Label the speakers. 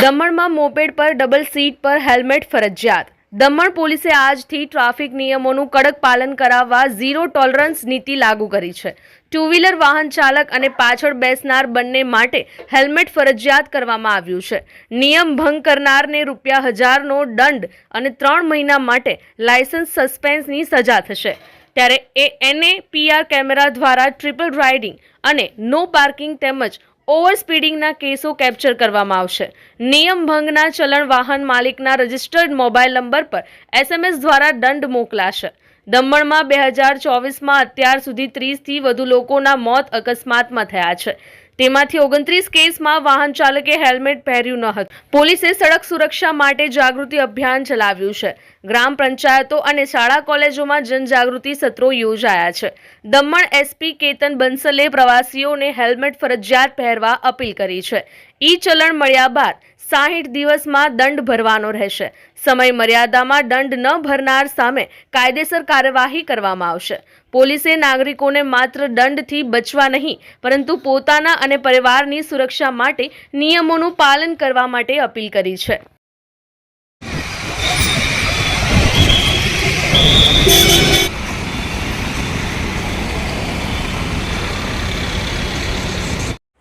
Speaker 1: દમણમાં મોપેડ પર double seat પર હેલ્મેટ ફરજિયાત. દમણ પોલીસે આજથી ટ્રાફિક નિયમોનું કડક પાલન કરાવવા ઝીરો ટોલરન્સ નીતિ લાગુ કરી છે. ટુ વ્હીલર વાહન ચાલક અને પાછળ બેસનાર બંને માટે હેલ્મેટ ફરજિયાત કરવામાં આવ્યું છે. નિયમ ભંગ કરનારને રૂપિયા હજારનો દંડ અને ત્રણ મહિના માટે લાયસન્સ સસ્પેન્સની સજા થશે. ત્યારે એ એનએપીઆર કેમેરા દ્વારા ટ્રિપલ રાઇડિંગ અને નો પાર્કિંગ તેમજ ઓવર સ્પીડિંગના કેસો કેપ્ચર કરવામાં આવશે. નિયમ ભંગના ચલણ વાહન માલિકના રજિસ્ટર્ડ મોબાઈલ નંબર પર એસએમએસ દ્વારા દંડ મોકલાશે. દમણમાં બે હજાર ચોવીસમાં અત્યાર સુધી ત્રીસથી વધુ લોકોના મોત અકસ્માતમાં થયા છે. તેમાંથી ઓગણત્રીસ કેસમાં વાહન ચાલકે હેલ્મેટ પહેર્યું ન હતું. પોલીસે સડક સુરક્ષા માટે જાગૃતિ અભિયાન ચલાવ્યું છે. ગ્રામ પંચાયતો અને શાળા કોલેજોમાં જનજાગૃતિ સત્રો યોજાયા છે. દમણ એસપી કેતન બંસલે પ્રવાસીઓને હેલ્મેટ ફરજિયાત પહેરવા અપીલ કરી છે. ઈ ચલણ મળ્યા બાદ સાહીઠ દિવસમાં દંડ ભરવાનો રહેશે. સમય મર્યાદામાં દંડ ન ભરનાર સામે કાયદેસર કાર્યવાહી કરવામાં આવશે. પોલીસે નાગરિકોને માત્ર દંડથી બચવા નહીં, પરંતુ પોતાના અને પરિવારની સુરક્ષા માટે નિયમોનું પાલન કરવા માટે અપીલ કરી છે.